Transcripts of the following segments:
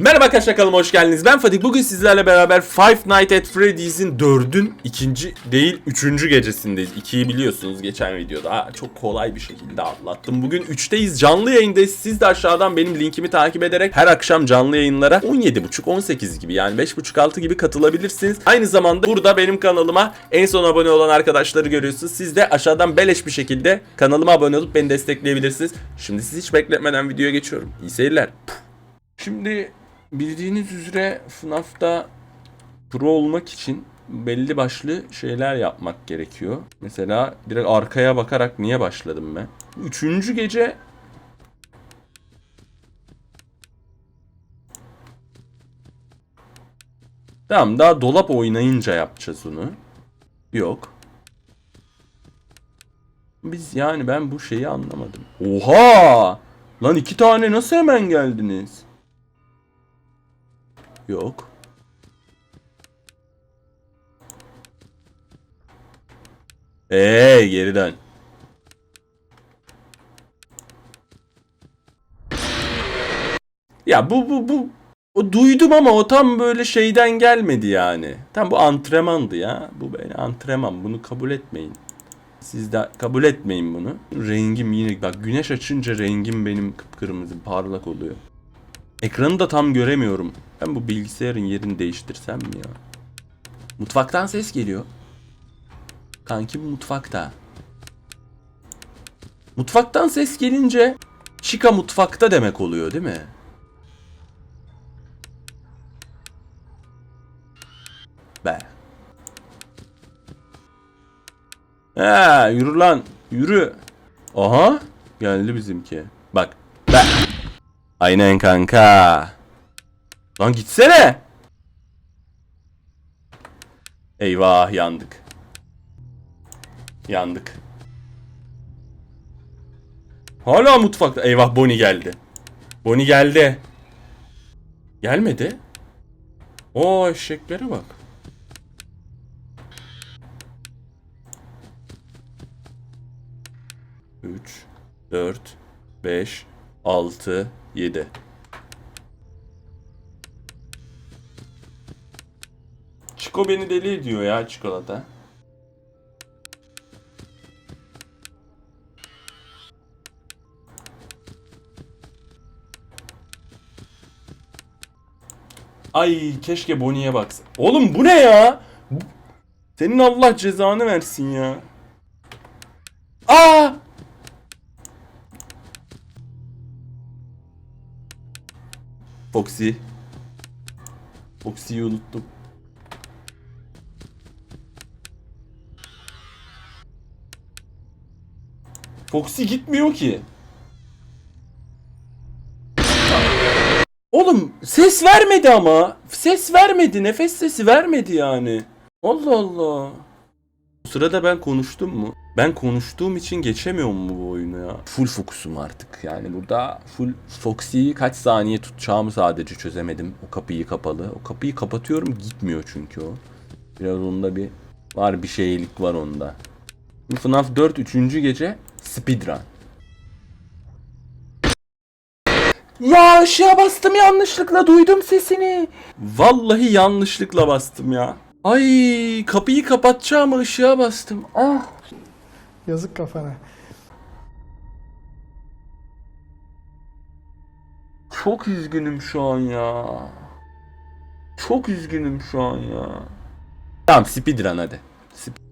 Merhaba arkadaşlar kanalıma hoş geldiniz. Ben Fatih. Bugün sizlerle beraber Five Nights at Freddy's'in 4'ün ikinci değil 3. gecesindeyiz. 2'yi biliyorsunuz geçen videoda. Ha, çok kolay bir şekilde atlattım. Bugün 3'teyiz. Canlı yayındayız. Siz de aşağıdan benim linkimi takip ederek her akşam canlı yayınlara 17.30-18 gibi yani 5.30-6 gibi katılabilirsiniz. Aynı zamanda burada benim kanalıma en son abone olan arkadaşları görüyorsunuz. Siz de aşağıdan beleş bir şekilde kanalıma abone olup beni destekleyebilirsiniz. Şimdi siz hiç bekletmeden videoya geçiyorum. İyi seyirler. Şimdi bildiğiniz üzere FNAF'ta pro olmak için belli başlı şeyler yapmak gerekiyor. Mesela direkt arkaya bakarak niye başladım ben? Üçüncü gece Tamam daha dolap oynayınca yapacağız onu. Yok. Biz yani ben bu şeyi anlamadım. Oha! Lan iki tane nasıl hemen geldiniz? Yok. Eee geri dön. Ya bu bu bu o duydum ama o tam böyle şeyden gelmedi yani. Tam bu antrenmandı ya. Bu böyle antrenman. Bunu kabul etmeyin. Siz de kabul etmeyin bunu. Rengim yine bak güneş açınca rengim benim kıpkırmızı parlak oluyor. Ekranı da tam göremiyorum. Ben bu bilgisayarın yerini değiştirsem mi ya? Mutfaktan ses geliyor. Kanki bu mutfakta. Mutfaktan ses gelince Chica mutfakta demek oluyor değil mi? Be. Ha, yürü lan. Yürü. Aha. Geldi bizimki. Bak. Be. Aynen kanka. Lan gitsene. Eyvah yandık. Yandık. Hala mutfakta. Eyvah Bonnie geldi. Bonnie geldi. Gelmedi. O eşeklere bak. Üç, dört, beş, altı, yedi. Chico beni deli ediyor ya çikolata. Ay keşke Bonnie'ye baksa. Oğlum bu ne ya? Senin Allah cezanı versin ya. Aa! Foxy. Foxy'yi unuttum. Foxy gitmiyor ki. Oğlum ses vermedi ama. Ses vermedi. Nefes sesi vermedi yani. Allah Allah. Bu sırada ben konuştum mu? Ben konuştuğum için geçemiyorum mu bu oyunu ya? Full fokusum artık. Yani burada full Foxy'yi kaç saniye tutacağımı sadece çözemedim. O kapıyı kapalı. O kapıyı kapatıyorum gitmiyor çünkü o. Biraz onda bir var bir şeylik var onda. FNAF 4 3. gece speedrun. Ya ışığa bastım yanlışlıkla duydum sesini. Vallahi yanlışlıkla bastım ya. Ay kapıyı kapatacağım ışığa bastım. Ah. Yazık kafana. Çok üzgünüm şu an ya. Çok üzgünüm şu an ya. Tamam speedrun hadi.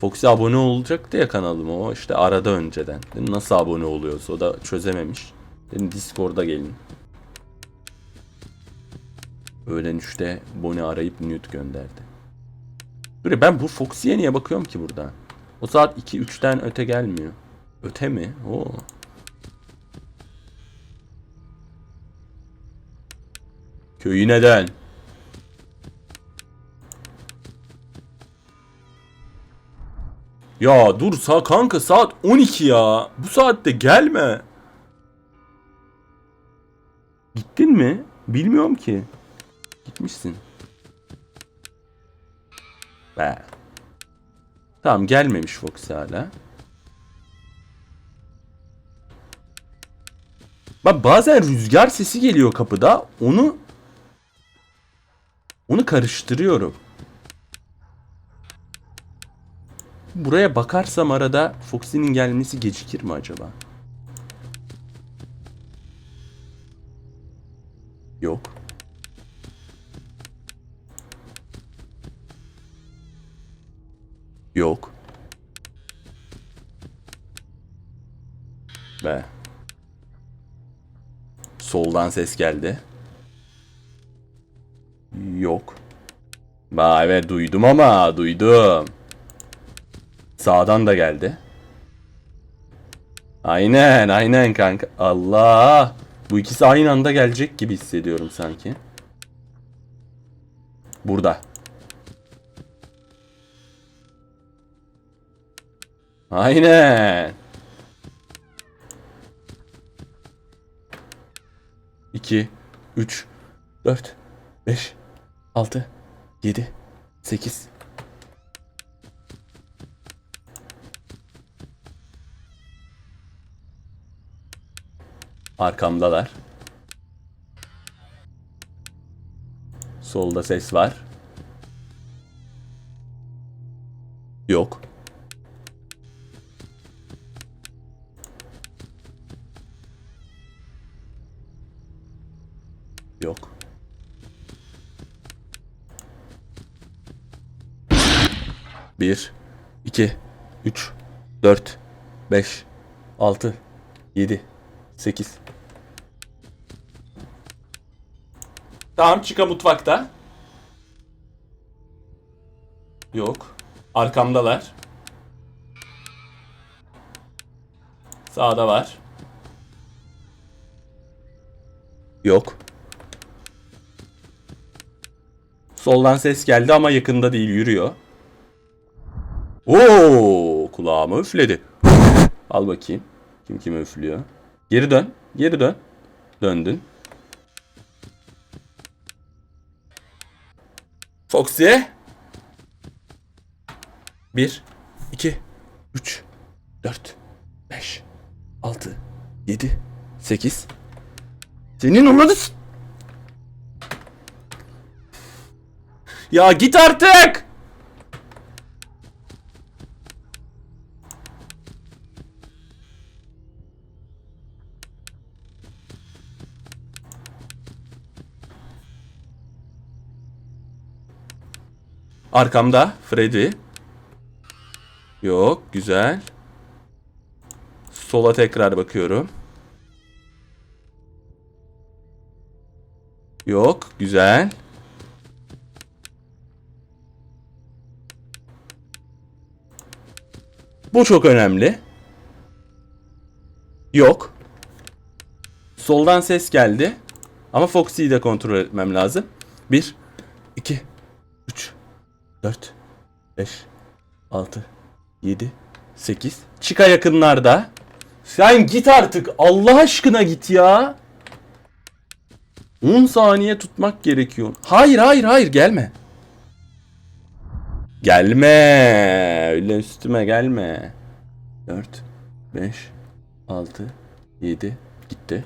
Foxy abone olacaktı ya kanalıma o işte arada önceden. Dedim nasıl abone oluyorsa o da çözememiş. Dedim Discord'a gelin. Öğlen 3'te Bonnie arayıp nude gönderdi. Dur ben bu Foxy'ye niye bakıyorum ki burada? O saat 2-3'ten öte gelmiyor. Öte mi? Oo. Köyü neden? Ya dur sa kanka saat 12 ya. Bu saatte gelme. Gittin mi? Bilmiyorum ki. Gitmişsin. Be. Tamam gelmemiş Fox hala. Bak bazen rüzgar sesi geliyor kapıda. Onu Onu karıştırıyorum. Buraya bakarsam arada Foxy'nin gelmesi gecikir mi acaba? Yok. Yok. Be. Soldan ses geldi. Yok. Ba evet duydum ama duydum. Sağdan da geldi. Aynen aynen kanka. Allah. Bu ikisi aynı anda gelecek gibi hissediyorum sanki. Burada. Aynen. 2 3 4 5 6 7 8 Arkamdalar. Solda ses var. Yok. Yok. Bir, iki, üç, dört, beş, altı, yedi, sekiz. Tamam çıka mutfakta. Yok. Arkamdalar. Sağda var. Yok. Soldan ses geldi ama yakında değil yürüyor. Oo, kulağıma üfledi. Al bakayım. Kim kime üflüyor? Geri dön. Geri dön. Döndün. Foxy. 1 2 3 4 5 6 7 8 Senin anladın. Ya git artık. Arkamda Freddy. Yok, güzel. Sola tekrar bakıyorum. Yok, güzel. Bu çok önemli. Yok. Soldan ses geldi. Ama Foxy'yi de kontrol etmem lazım. 1 2 3 4 5 6 7 8 Çıka yakınlarda. Sen git artık. Allah aşkına git ya. 10 saniye tutmak gerekiyor. Hayır hayır hayır gelme. Gelme. Öyle üstüme gelme. 4 5 6 7 gitti.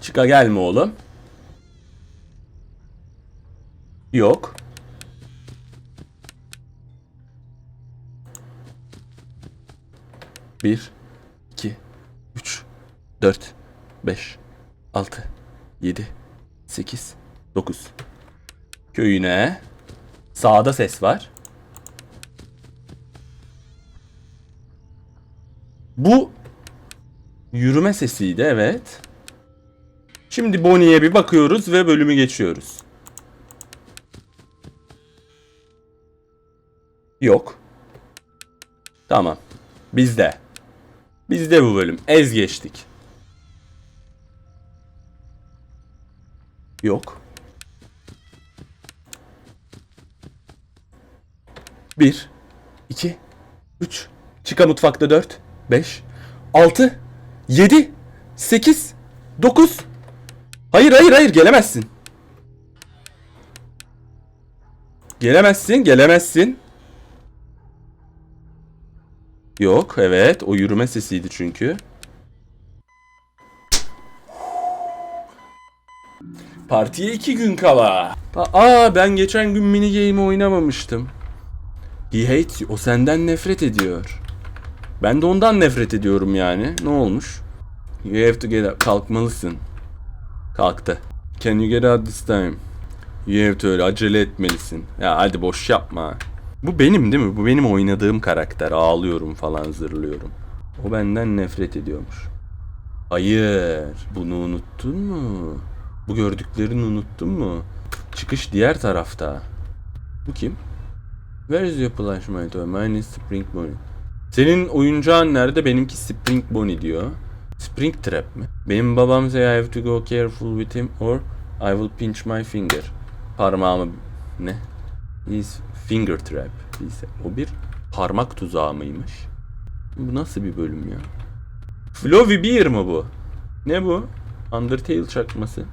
Çıka gelme oğlum. Yok. Bir, iki, üç, dört, beş, altı, yedi, sekiz, dokuz. Köyüne. Sağda ses var. Bu yürüme sesiydi evet. Şimdi Bonnie'ye bir bakıyoruz ve bölümü geçiyoruz. Yok. Tamam. Bizde. Bizde bu bölüm. Ez geçtik. Yok. Bir, iki, üç. Çıka mutfakta dört, beş, altı, yedi, sekiz, dokuz. Hayır hayır hayır gelemezsin. Gelemezsin gelemezsin. Yok evet o yürüme sesiydi çünkü. Partiye iki gün kala. Aa ben geçen gün mini game oynamamıştım. He hates you. O senden nefret ediyor. Ben de ondan nefret ediyorum yani. Ne olmuş? You have to get up. Kalkmalısın. Kalktı. Can you get out this time? You have to öyle acele etmelisin. Ya hadi boş yapma. Bu benim değil mi? Bu benim oynadığım karakter. Ağlıyorum falan zırlıyorum. O benden nefret ediyormuş. Hayır. Bunu unuttun mu? Bu gördüklerini unuttun mu? Çıkış diğer tarafta. Bu kim? Where is your plush my toy? Mine is Spring Bonnie. Senin oyuncağın nerede? Benimki Spring Bonnie diyor. Spring Trap mi? Benim babam say I have to go careful with him or I will pinch my finger. Parmağımı... Ne? Is finger trap. Ise o bir parmak tuzağı mıymış? Bu nasıl bir bölüm ya? Flowy Beer mı bu? Ne bu? Undertale çakması.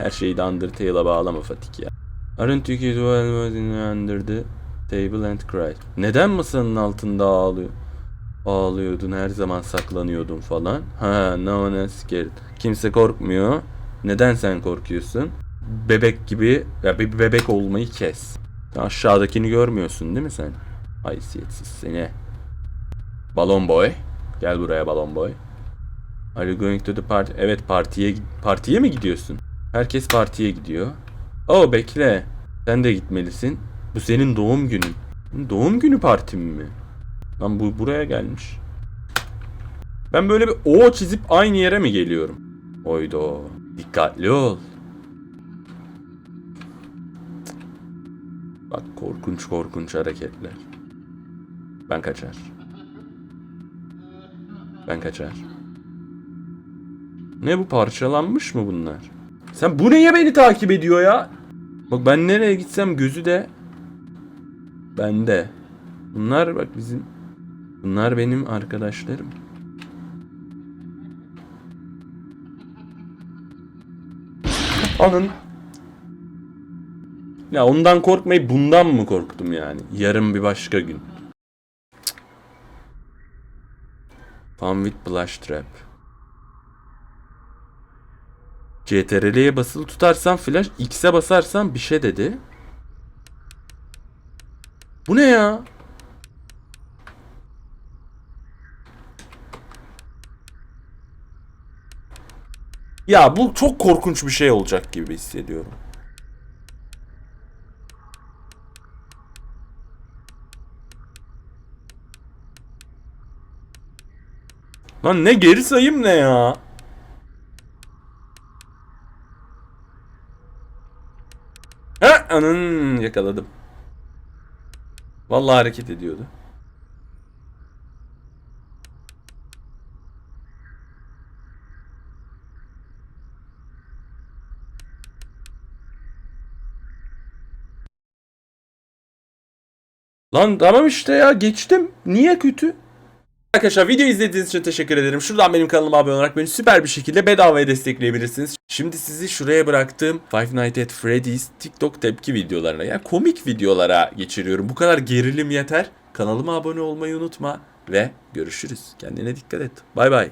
Her şeyi de Undertale'a bağlama Fatik ya. Aren't you kid well under the table and cried. Neden masanın altında ağlıyor? Ağlıyordun her zaman saklanıyordun falan. Ha no one is scared. Kimse korkmuyor. Neden sen korkuyorsun? Bebek gibi ya bir bebek olmayı kes. Aşağıdakini görmüyorsun değil mi sen? Haysiyetsiz seni. Balon boy. Gel buraya balon boy. Are you going to the party? Evet partiye partiye mi gidiyorsun? Herkes partiye gidiyor. Oh bekle. Sen de gitmelisin. Bu senin doğum günün. Doğum günü partim mi? Lan bu buraya gelmiş. Ben böyle bir O çizip aynı yere mi geliyorum? Oydo. Dikkatli ol. Bak korkunç korkunç hareketler. Ben kaçar. Ben kaçar. Ne bu parçalanmış mı bunlar? Sen bu neye beni takip ediyor ya? Bak ben nereye gitsem gözü de bende. Bunlar bak bizim bunlar benim arkadaşlarım. Anın. Ya ondan korkmayıp bundan mı korktum yani? Yarın bir başka gün. Fun with Blush Trap. CTRL'ye basılı tutarsan flash, X'e basarsan bir şey dedi. Bu ne ya? Ya bu çok korkunç bir şey olacak gibi hissediyorum. Lan ne geri sayım ne ya? Ha anın yakaladım. Vallahi hareket ediyordu. Lan tamam işte ya geçtim. Niye kötü? Arkadaşlar video izlediğiniz için teşekkür ederim. Şuradan benim kanalıma abone olarak beni süper bir şekilde bedavaya destekleyebilirsiniz. Şimdi sizi şuraya bıraktığım Five Nights at Freddy's TikTok tepki videolarına yani komik videolara geçiriyorum. Bu kadar gerilim yeter. Kanalıma abone olmayı unutma ve görüşürüz. Kendine dikkat et. Bay bay.